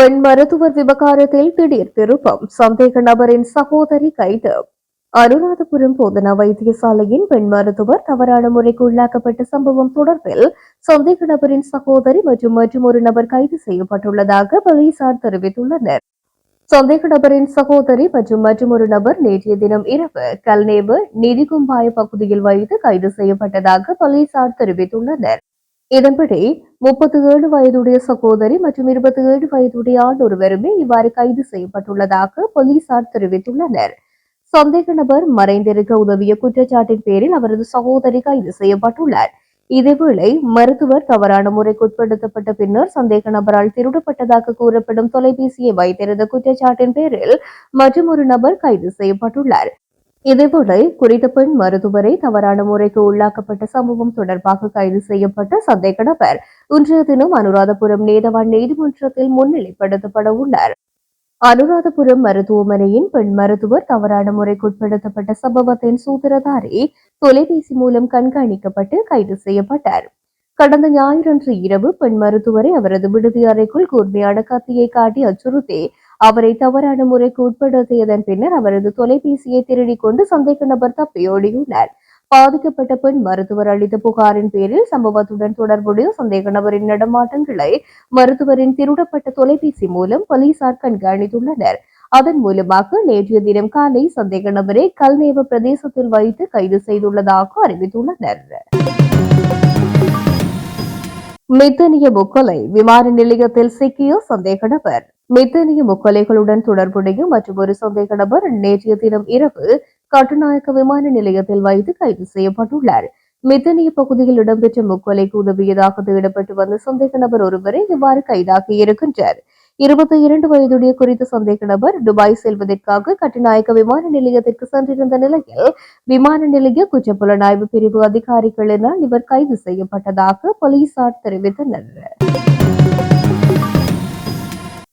பெண் மருத்துவர் விவகாரத்தில் திடீர் திருப்பம். சந்தேக நபரின் சகோதரி கைது. அனுராதபுரம் போதனா வைத்தியசாலையின் பெண் மருத்துவர் தவறான முறைக்கு உள்ளாக்கப்பட்ட சம்பவம் தொடர்பில் சந்தேக நபரின் சகோதரி மற்றும் மற்றும் ஒரு நபர் கைது செய்யப்பட்டுள்ளதாக போலீசார் தெரிவித்துள்ளனர். சந்தேக நபரின் சகோதரி மற்றும் மற்றும் ஒரு நபர் நேற்றைய தினம் இரவு கல்நேவு நிதிகும்பாய பகுதியில் வைத்து கைது செய்யப்பட்டதாக போலீசார் தெரிவித்துள்ளனர். இதன்படி முப்பத்தி ஏழு வயதுடைய சகோதரி மற்றும் இருபத்தி ஏழு வயதுடைய ஆண் ஒருவருமே இவ்வாறு கைது செய்யப்பட்டுள்ளதாக போலீசார் தெரிவித்துள்ளனர். சந்தேக நபர் மறைந்திருக்க உதவிய குற்றச்சாட்டின் பேரில் அவரது சகோதரி கைது செய்யப்பட்டுள்ளார். இதேவேளை மருத்துவர் தவறான முறைக்கு உட்படுத்தப்பட்ட பின்னர் சந்தேக நபரால் திருடப்பட்டதாக கூறப்படும் தொலைபேசியை வைத்திருந்த குற்றச்சாட்டின் பேரில் மற்றும் ஒரு நபர் கைது செய்யப்பட்டுள்ளார். இதேபோல குறித்த பெண் மருத்துவரை தவறான முறைக்கு உள்ளாக்கப்பட்ட சம்பவம் தொடர்பாக கைது செய்யப்பட்ட சந்தேக நபர் இன்றைய தினம் அனுராதபுரம் நீதவான் நீதிமன்றத்தில் முன்னிலைப்படுத்தப்பட உள்ளார். அனுராதபுரம் மருத்துவமனையின் பெண் மருத்துவர் தவறான முறைக்கு உட்படுத்தப்பட்ட சம்பவத்தின் சூத்திரதாரி தொலைபேசி மூலம் கண்காணிக்கப்பட்டு கைது செய்யப்பட்டார். கடந்த ஞாயிறன்று இரவு பெண் மருத்துவரை அவரது விடுதி அறைக்குள் கூர்மையான கத்தியை காட்டி அச்சுறுத்தி அவரை தவறான முறைக்கு உட்படுத்தியதன் பின்னர் அவரது தொலைபேசியை திருடிக் கொண்டு சந்தேக நபர் தப்பியோடியுள்ளார் பாதிக்கப்பட்ட பெண் மருத்துவர் அளித்த புகாரின் பேரில் சம்பவத்துடன் தொடர்புடைய சந்தேக நபரின் நடமாட்டங்களை மருத்துவரின் திருடப்பட்ட தொலைபேசி மூலம் போலீசார் கண்காணித்துள்ளனர். அதன் மூலமாக நேற்றைய தினம் காலை சந்தேக நபரை கல்நேவ பிரதேசத்தில் வைத்து கைது செய்துள்ளதாக அறிவித்துள்ளனர். மித்தனிய முக்கொலை விமான நிலையத்தில் சிக்கிய சந்தேக நபர் மித்தனிய முக்கொலைகளுடன் தொடர்புடைய மற்றும் ஒரு சந்தேக நபர் நேற்றைய தினம் இரவு கட்டுநாயக்க விமான நிலையத்தில் வைத்து கைது செய்யப்பட்டுள்ளார். மித்தனிய பகுதியில் இடம்பெற்ற முக்கொலைக்கு உதவியதாக தேடப்பட்டு வந்த சந்தேக நபர் ஒருவரை இவ்வாறு கைதாகி இருக்கின்றார். இருபத்தி இரண்டு வயதுடைய குறித்த சந்தேக நபர் துபாய் செல்வதற்காக கட்டுநாயக்க விமான நிலையத்திற்கு சென்றிருந்த நிலையில் விமான நிலைய குற்றப்புலனாய்வு பிரிவு அதிகாரிகளினால் இவர் கைது செய்யப்பட்டதாக போலீசார் தெரிவித்தனர்.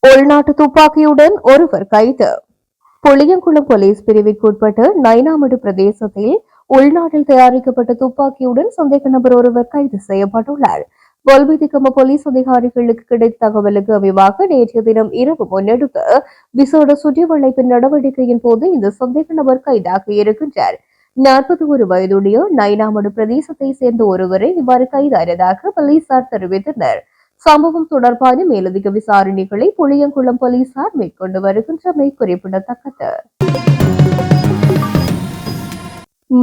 உள்நாட்டு துப்பாக்கியுடன் ஒருவர் கைது. புளியங்குளம் போலீஸ் பிரிவிற்குட்பட்டு நைனாமடு பிரதேசத்தில் உள்நாட்டில் தயாரிக்கப்பட்ட துப்பாக்கியுடன் சந்தேக நபர் ஒருவர் கைது செய்யப்பட்டுள்ளார். கொல்விதிக்கம போலீஸ் அதிகாரிகளுக்கு கிடைத்த தகவலுக்கு அமைவாக நேற்றைய தினம் இரவு முன்னெடுத்த விசேட சுற்றிவளைப்பு நடவடிக்கையின் போது இந்த சந்தேக நபர் கைதாகி இருக்கின்றார். நாற்பத்தி ஒரு வயதுடைய நைனாமடு பிரதேசத்தை சேர்ந்த ஒருவரை இவ்வாறு கைதானதாக போலீசார் தெரிவித்தனர். சம்பவம் தொடர்பான மேலதிக விசாரணைகளை புளியங்குளம் போலீசார் மேற்கொண்டு வருகின்றமை குறிப்பிடத்தக்கது.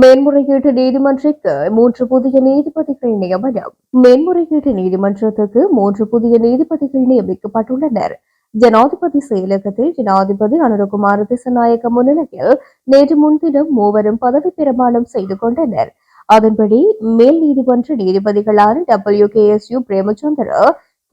மேன்முறையீட்டு நீதிமன்றத்துக்கு மூன்று புதிய நீதிபதிகள் நியமனம். மேன்முறையீட்டு நீதிமன்றத்துக்கு மூன்று புதிய நீதிபதிகள் நியமிக்கப்பட்டுள்ளனர். ஜனாதிபதி செயலகத்தில் ஜனாதிபதி அனுரகுமார திசநாயக்க முன்னிலையில் நேற்று முன்தினம் மூவரும் பதவி பிரமாணம் செய்து கொண்டனர். அதன்படி மேல் நீதிமன்ற நீதிபதிகளான W K S U Premachandra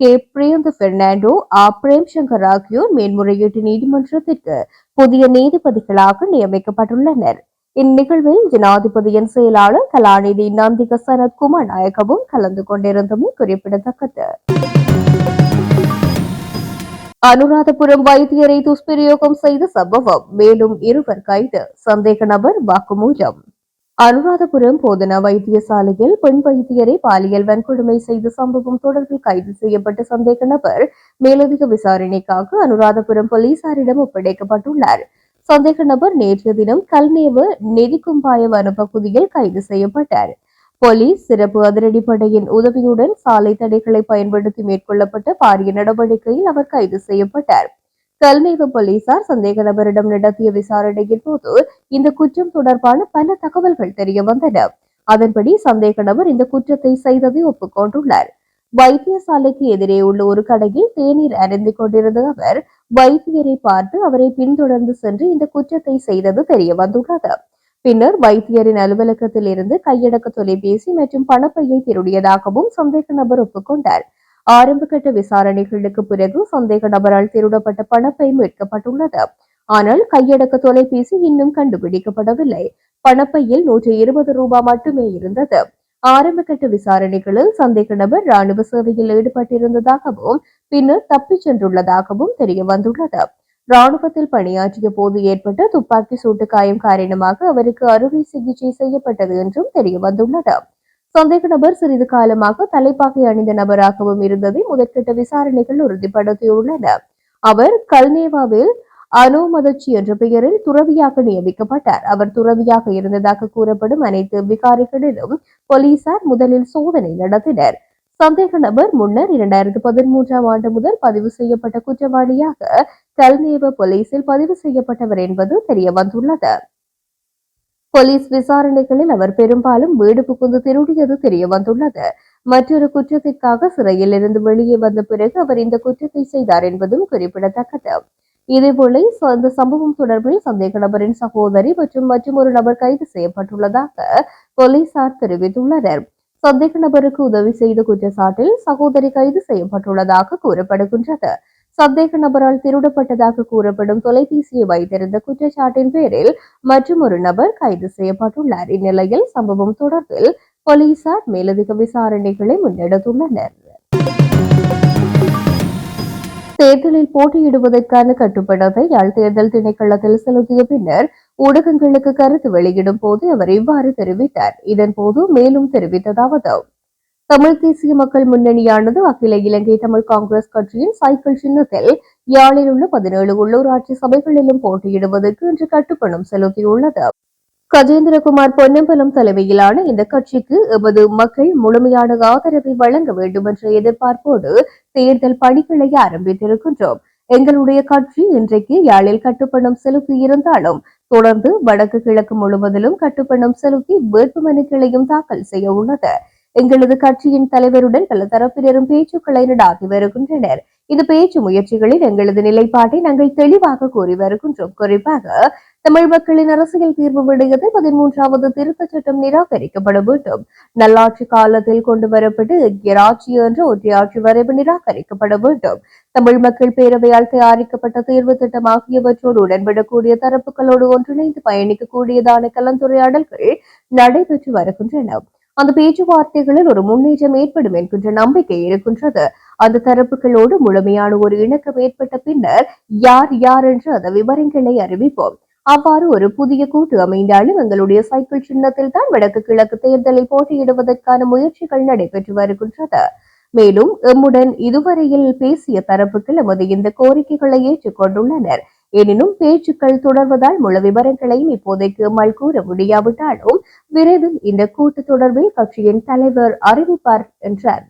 K Priyantha Fernando ஆ பிரேம்சங்கர் ஆகியோர் மேன்முறையீட்டு நீதிமன்றத்திற்கு புதிய நீதிபதிகளாக நியமிக்கப்பட்டுள்ளனர். இந்நிகழ்வில் ஜனாதிபதியின் செயலாளர் கலாநிதி நந்திக சனத்குமார் நாயகவும் கலந்து கொண்டிருந்தமை குறிப்பிடத்தக்கது. அனுராதபுரம் வைத்தியரை துஷ்பிரயோகம் செய்த சம்பவம் மேலும் இருவர் கைது. சந்தேக நபர் வாக்குமூலம். அனுராதபுரம் போதனா வைத்தியசாலையில் பெண் வைத்தியரை பாலியல் வன்கொடுமை செய்த சம்பவம் தொடர்பில் கைது செய்யப்பட்ட சந்தேக நபர் மேலதிக விசாரணைக்காக அனுராதபுரம் போலீசாரிடம் ஒப்படைக்கப்பட்டுள்ளார். சந்தேக நபர் நேற்று தினம் கல்நேவு நெதிக்கும்பாய வனப்பகுதியில் கைது செய்யப்பட்டார். போலீஸ் சிறப்பு அதிரடிப்படையின் உதவியுடன் சாலை தடைகளை பயன்படுத்தி மேற்கொள்ளப்பட்ட பாரிய நடவடிக்கையில் அவர் கைது செய்யப்பட்டார். கல்மேவு போலீசார் சந்தேக நபரிடம் நடத்திய விசாரணையின் போது இந்த குற்றம் தொடர்பான பல தகவல்கள் தெரிய வந்தன. அதன்படி சந்தேக நபர் இந்த குற்றத்தை செய்ததை ஒப்புக்கொண்டுள்ளார். வைத்தியசாலைக்கு எதிரே உள்ள ஒரு கடையில் தேநீர் அருந்திக் கொண்டிருந்த அவர் வைத்தியரை பார்த்து அவரை பின்தொடர்ந்து சென்று இந்த குற்றத்தை செய்தது தெரிய வந்துள்ளது. பின்னர் வைத்தியரின் அலுவலகத்தில் இருந்து கையடக்க தொலைபேசி மற்றும் பணப்பையை திருடியதாகவும் சந்தேக நபர் ஒப்புக்கொண்டார். ஆரம்பகட்ட விசாரணைகளுக்கு பிறகு சந்தேக நபரால் திருடப்பட்ட பணப்பை மீட்கப்பட்டுள்ளது. ஆனால் கையடக்க தொலைபேசி இன்னும் கண்டுபிடிக்கப்படவில்லை. பணப்பையில் நூற்றி இருபது ரூபாய் மட்டுமே இருந்தது. ஆரம்பகட்ட விசாரணைகளில் சந்தேக நபர் ராணுவ சேவையில் ஈடுபட்டிருந்ததாகவும் பின்னர் தப்பிச் சென்றுள்ளதாகவும் தெரிய வந்துள்ளது. ராணுவத்தில் பணியாற்றிய போது ஏற்பட்ட துப்பாக்கி சூட்டு காயம் காரணமாக அவருக்கு அறுவை சிகிச்சை செய்யப்பட்டது என்றும் தெரிய வந்துள்ளது. சந்தேக நபர் சிறிது காலமாக தலைப்பாக்கை அணிந்த நபராகவும் இருந்ததை முதற்கட்ட விசாரணைகள் உறுதிப்படுத்தியுள்ளன. அவர் கல்னேவாவில் அனோமதச்சி என்ற பெயரில் துறவியாக நியமிக்கப்பட்டார். அவர் துறவியாக இருந்ததாக கூறப்படும் அனைத்து விகாரிகளிலும் போலீசார் முதலில் சோதனை நடத்தினர். சந்தேக நபர் முன்னர் இரண்டாயிரத்தி பதிமூன்றாம் ஆண்டு முதல் பதிவு செய்யப்பட்ட குற்றவாளியாக கல்நேவ போலீசில் பதிவு செய்யப்பட்டவர் என்பது தெரிய வந்துள்ளது. போலீஸ் விசாரணைகளில் அவர் பெரும்பாலும் வீடு புகுந்து திருடியது தெரிய வந்துள்ளது மற்றொரு குற்றத்திற்காக சிறையில் இருந்து வெளியே வந்த பிறகு அவர் இந்த குற்றத்தை செய்தார் என்பதும் குறிப்பிடத்தக்கது. இதேபோல இந்த சம்பவம் தொடர்பில் சந்தேக நபரின் சகோதரி மற்றும் மற்றும் ஒரு நபர் கைது செய்யப்பட்டுள்ளதாக போலீசார் தெரிவித்துள்ளனர். சந்தேக நபருக்கு உதவி செய்த குற்றச்சாட்டில் சகோதரி கைது செய்யப்பட்டுள்ளதாக கூறப்படுகின்றது. சந்தேக நபரால் திருடப்பட்டதாக கூறப்படும் தொலைபேசியை வைத்திருந்த குற்றச்சாட்டின் பேரில் மற்றும் ஒரு நபர் கைது செய்யப்பட்டுள்ளார். இந்நிலையில் சம்பவம் தொடர்பில் போலீசார் மேலதிக விசாரணைகளை முன்னெடுத்துள்ளனர். தேர்தலில் போட்டியிடுவதற்கான கட்டுப்படத்தை யாழ் தேர்தல் திணைக்களத்தில் செலுத்திய பின்னர் ஊடகங்களுக்கு கருத்து வெளியிடும் போது அவர் இவ்வாறு தெரிவித்தார். இதன் போது மேலும் தெரிவித்ததாவது தமிழ் தேசிய மக்கள் முன்னணியானது அகில இலங்கை தமிழ் காங்கிரஸ் கட்சியின் சைக்கிள் சின்னத்தில் யாழில் உள்ள பதினேழு உள்ளூராட்சி சபைகளிலும் போட்டியிடுவதற்கு இன்று கட்டுப்பணம் செலுத்தியுள்ளது. கஜேந்திரகுமார் பொன்னம்பலம் தலைமையிலான இந்த கட்சிக்கு எமது மக்கள் முழுமையான ஆதரவை வழங்க வேண்டும் என்ற எதிர்பார்ப்போடு தேர்தல் பணிகளை ஆரம்பித்திருக்கின்றோம். எங்களுடைய கட்சி இன்றைக்கு யாழில் கட்டுப்பணம் செலுத்தி இருந்தாலும் தொடர்ந்து வடக்கு கிழக்கு முழுவதிலும் கட்டுப்பணம் செலுத்தி வேட்புமனுக்களையும் தாக்கல் செய்ய உள்ளது. எங்களது கட்சியின் தலைவருடன் பல தரப்பினரும் பேச்சுக்களை நடாத்தி வருகின்றனர். இந்த பேச்சு முயற்சிகளில் எங்களது நிலைப்பாட்டை நாங்கள் தெளிவாக கூறி வருகின்றோம். குறிப்பாக தமிழ் மக்களின் அரசியல் தீர்வு விடுகிறது. பதிமூன்றாவது திருத்தச் சட்டம் நிராகரிக்கப்பட வேண்டும். நல்லாட்சி காலத்தில் கொண்டு வரப்பட்டு எக்கியராட்சி என்ற ஒற்றையாட்சி வரைவு நிராகரிக்கப்பட வேண்டும். தமிழ் மக்கள் பேரவையால் தயாரிக்கப்பட்ட தேர்வு திட்டம் ஆகியவற்றோடு உடன்படக்கூடிய தரப்புகளோடு ஒன்றிணைந்து பயணிக்கக்கூடியதான கலந்துரையாடல்கள் நடைபெற்று வருகின்றன. அந்த பேச்சுவார்த்தைகளில் ஒரு முன்னேற்றம் ஏற்படும் என்கின்ற நம்பிக்கை இருக்கின்றது. அந்த தரப்புகளோடு முழுமையான ஒரு இணக்கம் ஏற்பட்ட பின்னர் யார் யார் என்று அந்த விவரங்களை அறிவிப்போம். அவ்வாறு ஒரு புதிய கூட்டு அமைந்தாலும் எங்களுடைய சைக்கிள் சின்னத்தில் தான் வடக்கு கிழக்கு தேர்தலில் போட்டியிடுவதற்கான முயற்சிகள் நடைபெற்று வருகின்றது. மேலும் எம்முடன் இதுவரையில் பேசிய தரப்புகள் எமது இந்த கோரிக்கைகளை ஏற்றுக்கொண்டுள்ளனர். எனினும் பேச்சுக்கள் தொடர்வதால் முழு விவரங்களையும் இப்போதைக்கு மல் கூற முடியாவிட்டாலும் விரைவில் இந்த கூட்டு தொடர்பில் கட்சியின் தலைவர் அறிவிப்பார் என்றார்.